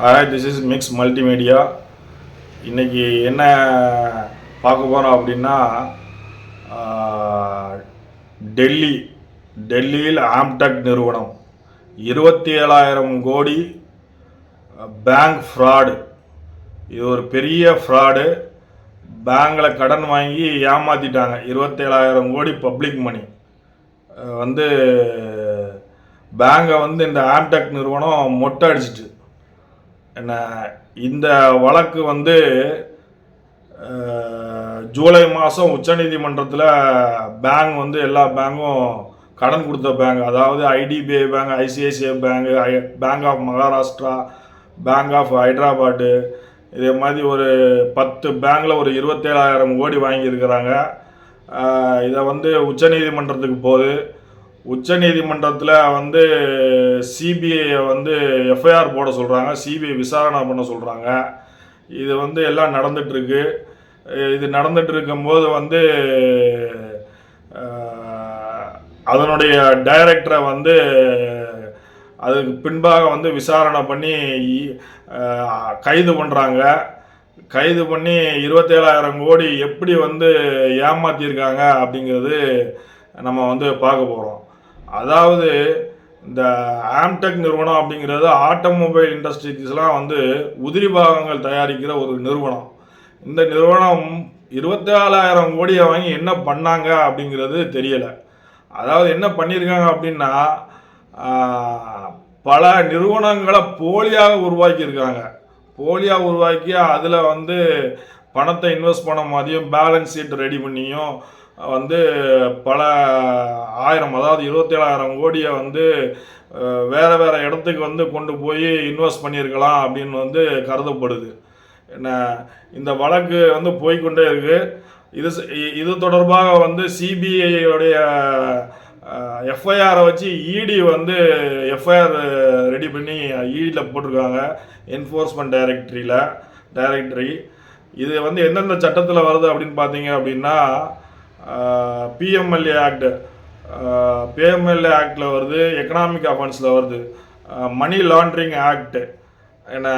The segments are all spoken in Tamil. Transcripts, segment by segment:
Hi this is mix multimedia இன்றைக்கி என்ன பார்க்க போகிறோம் அப்படின்னா டெல்லி டெல்லியில் ஆம்டெக் நிறுவனம். இருபத்தி ஏழாயிரம் கோடி பேங்க் ஃப்ராடு இது ஒரு பெரிய ஃப்ராடு பேங்கில் கடன் வாங்கி ஏமாற்றிட்டாங்க இருபத்தேழாயிரம் கோடி பப்ளிக் மணி வந்து பேங்கை வந்து இந்த ஆம்டெக் நிறுவனம் மொட்டை அடிச்சிட்டு. இந்த வழக்கு வந்து ஜூலை மாதம் உச்சநீதிமன்றத்தில் பேங்க் வந்து எல்லா பேங்கும் கடன் கொடுத்த பேங்க். அதாவது IDBI bank ICICI bank bank of Maharashtra bank of Hyderabad இதே மாதிரி ஒரு பத்து பேங்க்கில் ஒரு இருபத்தேழாயிரம் கோடி வாங்கியிருக்கிறாங்க. இதை வந்து உச்சநீதிமன்றத்துக்கு போகுது. உச்சநீதிமன்றத்தில் வந்து சிபிஐயை வந்து எஃப்ஐஆர் போட சொல்கிறாங்க சிபிஐ விசாரணை பண்ண சொல்கிறாங்க இது வந்து எல்லாம் நடந்துட்டுருக்கு. இது நடந்துட்டு இருக்கும்போது வந்து அதனுடைய டைரக்டரை வந்து அதுக்கு பின்பாக வந்து விசாரணை பண்ணி கைது பண்ணுறாங்க கைது பண்ணி இருபத்தேழாயிரம் கோடி எப்படி வந்து ஏமாற்றியிருக்காங்க அப்படிங்கிறது நம்ம வந்து பார்க்க போகிறோம் அதாவது இந்த ஆம்டெக் நிறுவனம் அப்படிங்கிறது ஆட்டோமொபைல் இண்டஸ்ட்ரீஸ்லாம் வந்து உதிரி பாகங்கள் தயாரிக்கிற ஒரு நிறுவனம். இந்த நிறுவனம் இருபத்தேழாயிரம் கோடியை வாங்கி என்ன பண்ணாங்க அப்படிங்கிறது தெரியலை. அதாவது என்ன பண்ணியிருக்காங்க அப்படின்னா பல நிறுவனங்களை போலியாக உருவாக்கியிருக்காங்க. போலியாக உருவாக்கி அதில் வந்து பணத்தை இன்வெஸ்ட் பண்ண மாதிரியும் பேலன்ஸ் ஷீட் ரெடி பண்ணியும் வந்து பல ஆயிரம் அதாவது இருபத்தேழாயிரம் கோடியை வந்து வேறு வேறு இடத்துக்கு வந்து கொண்டு போய் இன்வெஸ்ட் பண்ணியிருக்கலாம் அப்படின்னு வந்து கருதப்படுது. என்ன இந்த வழக்கு வந்து போய்க்கொண்டே இருக்குது இது ச- இது தொடர்பாக வந்து சிபிஐயோடைய எஃப்ஐஆரை வச்சு இடி வந்து எஃப்ஐஆர் ரெடி பண்ணி இடியில் போட்டிருக்காங்க என்ஃபோர்ஸ்மெண்ட் டைரக்டரியில் டைரக்டரி. இது வந்து எந்தெந்த சட்டத்தில் வருது அப்படின்னு பார்த்தீங்க அப்படின்னா பிஎம்எல்ஏ ஆக்டு பிஎம்எல்ஏ ஆக்டில் வருது எக்கனாமிக் அஃபென்ஸில் வருது. மணி லாண்ட்ரிங் ஆக்டு என்ன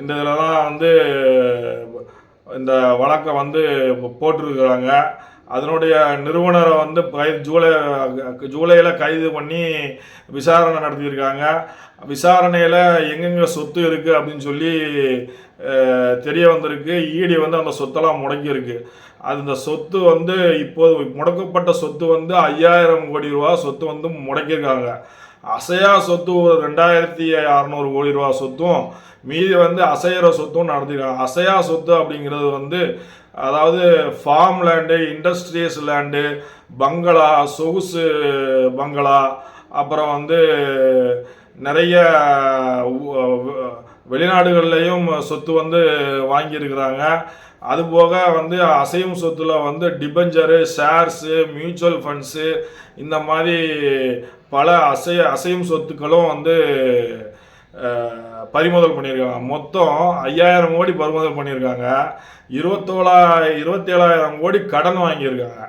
இந்த இதிலலாம் வந்து இந்த வழக்கை வந்து போட்டிருக்கிறாங்க. அதனுடைய நிறுவனரை வந்து கைது ஜூலை ஜூலையில் கைது பண்ணி விசாரணை நடத்தியிருக்காங்க. விசாரணையில் எங்கெங்கே சொத்து இருக்குது அப்படின்னு சொல்லி தெரிய வந்திருக்கு. ஈடி வந்து அந்த சொத்தெல்லாம் முடக்கியிருக்கு. அது இந்த சொத்து வந்து இப்போது முடக்கப்பட்ட சொத்து வந்து ஐயாயிரம் கோடி ரூபா சொத்து வந்து முடக்கியிருக்காங்க. அசையா சொத்து ஒரு ரெண்டாயிரத்தி அறநூறு கோடி ரூபா சொத்தும் மீதி வந்து அசையிற சொத்தும் நடத்திருக்காங்க அசையா சொத்து அப்படிங்கிறது வந்து அதாவது ஃபார்ம் லேண்டு இண்டஸ்ட்ரியஸ் லேண்டு பங்களா சொகுசு பங்களா அப்புறம் வந்து நிறைய வெளிநாடுகள்லையும் சொத்து வந்து வாங்கியிருக்கிறாங்க. அதுபோக வந்து அசையும் சொத்துல வந்து டிபெஞ்சரு ஷேர்ஸு மியூச்சுவல் ஃபண்ட்ஸு இந்த மாதிரி பல அசை அசையும் சொத்துக்களும் வந்து பறிமுதல் பண்ணியிருக்காங்க. மொத்தம் ஐயாயிரம் கோடி பறிமுதல் பண்ணியிருக்காங்க. இருபத்தோளா இருபத்தேழாயிரம் கோடி கடன் வாங்கியிருக்காங்க.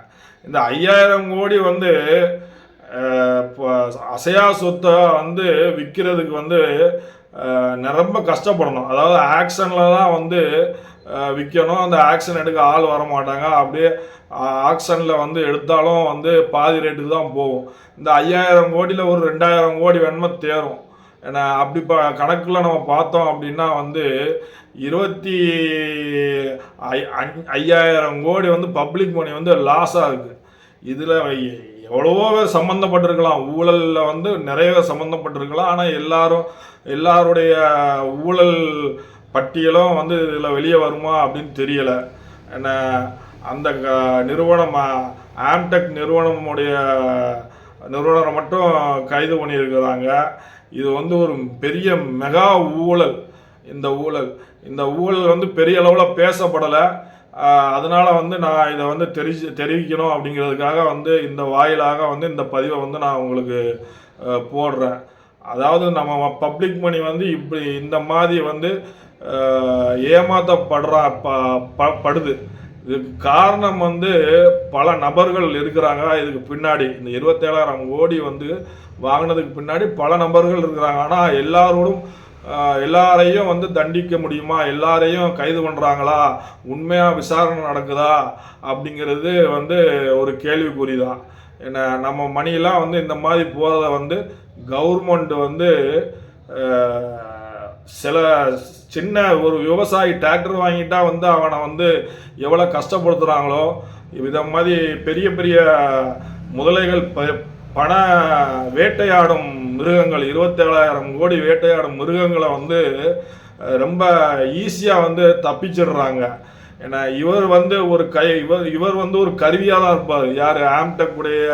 இந்த ஐயாயிரம் கோடி வந்து இப்போ அசையா சொத்தை வந்து விற்கிறதுக்கு வந்து ரொம்ப கஷ்டப்படணும். அதாவது ஆக்ஷனில் தான் வந்து விற்கணும் அந்த ஆக்ஷன் எடுக்க ஆள் வர மாட்டாங்க அப்படியே ஆக்ஷனில் வந்து எடுத்தாலும் வந்து பாதி ரேட்டுக்கு தான் போகும். இந்த ஐயாயிரம் கோடியில் ஒரு ரெண்டாயிரம் கோடி வேணுமோ தேரும். ஏன்னா அப்படி ப கணக்கில் நம்ம பார்த்தோம் அப்படின்னா வந்து இருபத்தி ஐ- ஐ- ஐயாயிரம் கோடி வந்து பப்ளிக் மணி வந்து லாஸாக இருக்குது இதில் எவ்வளவோ பேர் சம்மந்தப்பட்டிருக்கலாம் ஊழலில் வந்து நிறைய பேர் சம்மந்தப்பட்டிருக்கலாம் ஆனால் எல்லாரும் எல்லாருடைய ஊழல் பட்டியலும் வந்து இதில் வெளியே வருமா அப்படின்னு தெரியலை. என்ன அந்த க- நிறுவனம் ஆம்டெக் நிறுவனமுடைய நிறுவனரை மட்டும் கைது பண்ணியிருக்கிறாங்க. இது வந்து ஒரு பெரிய மெகா ஊழல். இந்த ஊழல் இந்த ஊழல் வந்து பெரிய அளவில் பேசப்படலை. அதனால வந்து நான் இதை வந்து தெரிஞ்சு தெரிவிக்கணும் அப்படிங்கிறதுக்காக வந்து இந்த வாயிலாக வந்து இந்த பதிவை வந்து நான் உங்களுக்கு போடுறேன். அதாவது நம்ம பப்ளிக் மணி வந்து இப்படி இந்த மாதிரி வந்து அஹ், ஏமாத்தப்படுறா ப படுது. இதுக்கு காரணம் வந்து பல நபர்கள் இருக்கிறாங்க. இதுக்கு பின்னாடி இந்த இருபத்தேழாயிரம் கோடி வந்து வாங்கினதுக்கு பின்னாடி பல நபர்கள் இருக்கிறாங்க. ஆனால் எல்லாரோடும் எல்லாரையும் வந்து தண்டிக்க முடியுமா? எல்லாரையும் கைது பண்ணுறாங்களா உண்மையாக விசாரணை நடக்குதா? அப்படிங்கிறது வந்து ஒரு கேள்விக்குறி தான் என்ன நம்ம மணியெல்லாம் வந்து இந்த மாதிரி போகிறத வந்து கவர்மெண்ட் வந்து சில சின்ன ஒரு விவசாயி டிராக்டர் வாங்கிட்டா வந்து அவனை வந்து எவ்வளோ கஷ்டப்படுத்துகிறாங்களோ இத மாதிரி பெரிய பெரிய முதலைகள் ப- பண வேட்டையாடும் மிருகங்கள் இருபத்தேழாயிரம் கோடி வேட்டையாடும் மிருகங்களை வந்து ரொம்ப ஈஸியாக வந்து தப்பிச்சிடுறாங்க. ஏன்னா இவர் வந்து ஒரு கை இவர் இவர் வந்து ஒரு கருவியாக தான் இருப்பார். யார்? ஆம்டக்குடைய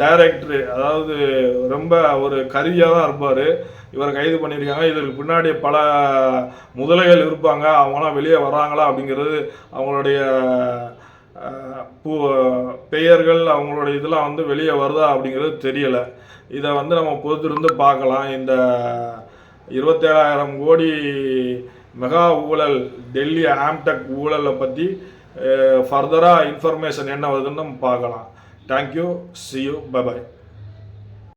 டைரக்டரு அதாவது ரொம்ப ஒரு கருவியாக தான் இருப்பார். இவரை கைது பண்ணியிருக்காங்க. இதற்கு பின்னாடி பல முதலைகள் இருப்பாங்க. அவங்களாம் வெளியே வராங்களா அப்படிங்கிறது அவங்களுடைய பூ பெயர்கள் அவங்களுடைய இதெல்லாம் வந்து வெளியே வருதா அப்படிங்கிறது தெரியலை. இதை வந்து நம்ம பொறுத்திருந்து பார்க்கலாம். இந்த இருபத்தேழாயிரம் கோடி மெகா ஊழல் டெல்லி ஆம்டெக் ஊழலை பற்றி ஃபர்தராக இன்ஃபர்மேஷன் என்ன வருதுன்னு நம்ம பார்க்கலாம் தேங்க்யூ சி யூ பை